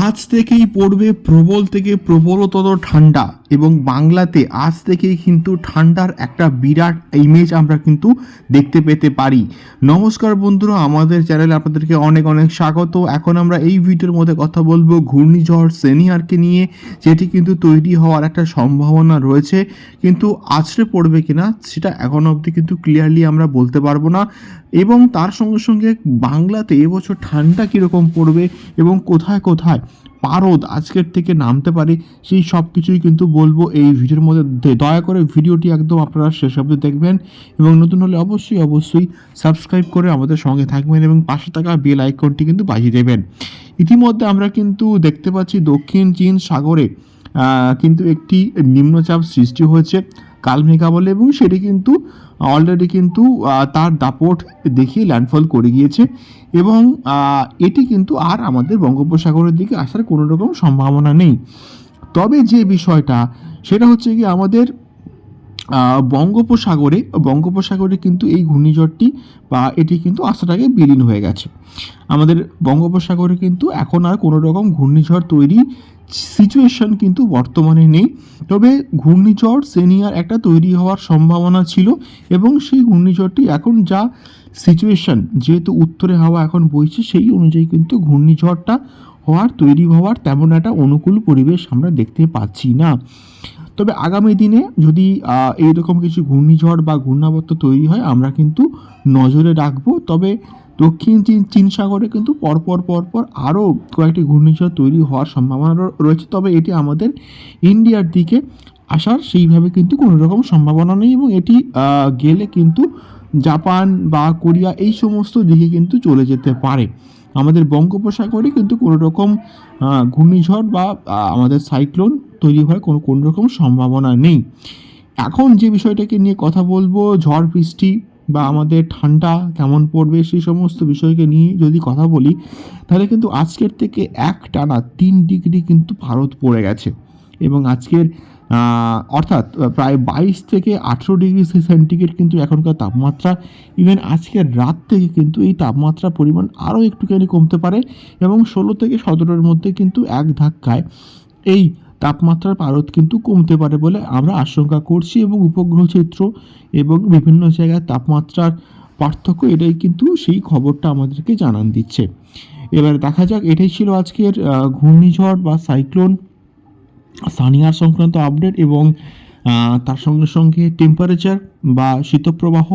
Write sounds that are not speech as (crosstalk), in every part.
আজ থেকেই পড়বে প্রবল থেকে প্রবলতর ঠান্ডা এবং বাংলাতে আজ থেকেই কিন্তু ঠান্ডার একটা বিরাট ইমেজ আমরা কিন্তু দেখতে পেতে পারি। নমস্কার বন্ধুরা, আমাদের চ্যানেলে আপনাদেরকে অনেক অনেক স্বাগত। এখন আমরা এই ভিডিওর মধ্যে কথা বলব ঘূর্ণিঝড় সেনিয়ারকে নিয়ে, যেটি কিন্তু তৈরি হওয়ার একটা সম্ভাবনা রয়েছে। কিন্তু আছড়ে পড়বে কিনা, সেটা এখন অবধি কিন্তু ক্লিয়ারলি আমরা বলতে পারব না। এবং তার সঙ্গে সঙ্গে বাংলাতে এবছর ঠান্ডা কীরকম পড়বে এবং কোথায় কোথায় পারদ আজকের থেকে নামতে পারে, সেই সব কিছুই কিন্তু বলব এই ভিডিওর মধ্যে। দয়া করে ভিডিওটি একদম আপনারা শেষ অবধি দেখবেন এবং নতুন হলে অবশ্যই অবশ্যই সাবস্ক্রাইব করে আমাদের সঙ্গে থাকবেন এবং পাশে থাকা বেল আইকনটি কিন্তু বাজিয়ে দেবেন। ইতিমধ্যে আমরা কিন্তু দেখতে পাচ্ছি দক্ষিণ চীন সাগরে কিন্তু একটি নিম্নচাপ সৃষ্টি হয়েছে। কালমেঘা বলে এবং সেটি কিন্তু অলরেডি কিন্তু তার দাপট দেখিয়ে ল্যান্ডফল করে গিয়েছে এবং এটি কিন্তু আর আমাদের বঙ্গোপসাগরের দিকে আসার কোনো রকম সম্ভাবনা নেই। তবে যে বিষয়টা, সেটা হচ্ছে কি আমাদের বঙ্গোপসাগরে বঙ্গোপসাগরে কিন্তু এই ঘূর্ণিঝড়টি বা এটি কিন্তু আসাটাকে বিলীন হয়ে গেছে। আমাদের বঙ্গোপসাগরে কিন্তু এখন আর কোনো রকম ঘূর্ণিঝড় তৈরি সিচুয়েশন কিন্তু বর্তমানে নেই। তবে ঘূর্ণিঝড় সেনিয়ার একটা তৈরি হওয়ার সম্ভাবনা ছিল এবং সেই ঘূর্ণিঝড়টি এখন যা সিচুয়েশন যেহেতু উত্তরে হাওয়া এখন বইছে, সেই অনুযায়ী কিন্তু ঘূর্ণিঝড়টা হওয়ার, তৈরি হওয়ার তেমন একটা অনুকূল পরিবেশ আমরা দেখতে পাচ্ছি না। তবে আগামী দিনে যদি এইরকম কিছু ঘূর্ণিঝড় বা ঘূর্ণাবর্ত তৈরি হয়, আমরা কিন্তু নজরে রাখব। তবে দক্ষিণ চীন চীন সাগরে কিন্তু পরপর পরপর আরও কয়েকটি ঘূর্ণিঝড় তৈরি হওয়ার সম্ভাবনা রয়েছে। তবে এটি আমাদের ইন্ডিয়ার দিকে আসার সেইভাবে কিন্তু কোনো রকম সম্ভাবনা নেই এবং এটি গেলে কিন্তু জাপান বা কোরিয়া এই সমস্ত দিকে কিন্তু চলে যেতে পারে। আমাদের বঙ্গোপসাগরে কিন্তু কোনো রকম ঘূর্ণিঝড় বা আমাদের সাইক্লোন তৈরি হওয়ার কোনো কোনো রকম সম্ভাবনা নেই। এখন যে বিষয়টাকে নিয়ে কথা বলব, ঝড়, বৃষ্টি বা আমাদের ঠান্ডা কেমন পড়বে সেই সমস্ত বিষয়কে নিয়ে যদি কথা বলি, তাহলে কিন্তু আজকের থেকে এক টানা তিন ডিগ্রি কিন্তু ভারত পড়ে গেছে। এবং আজকের অর্থাৎ প্রায় বাইশ থেকে আঠেরো ডিগ্রি সেন্টিগ্রেড কিন্তু এখনকার তাপমাত্রা। ইভেন আজকের রাত থেকে কিন্তু এই তাপমাত্রার পরিমাণ আরও একটুখানি কমতে পারে এবং ষোলো থেকে সতেরোর মধ্যে কিন্তু এক ধাক্কায় এই তাপমাত্রার পারদ কিন্তু কমতে পারে বলে আমরা আশঙ্কা করছি এবং উপগ্রহ চিত্র এবং বিভিন্ন জায়গায় তাপমাত্রার পার্থক্য এটাই কিন্তু সেই খবরটা আমাদেরকে জানান দিচ্ছে। এবার দেখা যাক, এটাই ছিল আজকের ঘূর্ণিঝড় বা সাইক্লোন, সানিয়ার সংক্রান্ত আপডেট এবং তার সঙ্গে সঙ্গে টেম্পারেচার বা শীতপ্রবাহ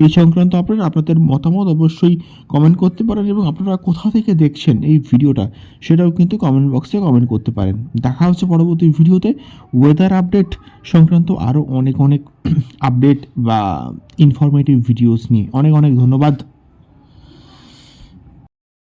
এই সংক্রান্ত আপডেট আপনাদের মতামত অবশ্যই কমেন্ট করতে পারেন এবং আপনারা কোথা থেকে দেখছেন এই ভিডিওটা সেটাও কিন্তু কমেন্ট বক্সে কমেন্ট করতে পারেন। দেখা হচ্ছে পরবর্তী ভিডিওতে। ওয়েদার আপডেট সংক্রান্ত আরও অনেক অনেক (clears throat) আপডেট বা ইনফরমেটিভ ভিডিওস নিয়ে। অনেক অনেক ধন্যবাদ।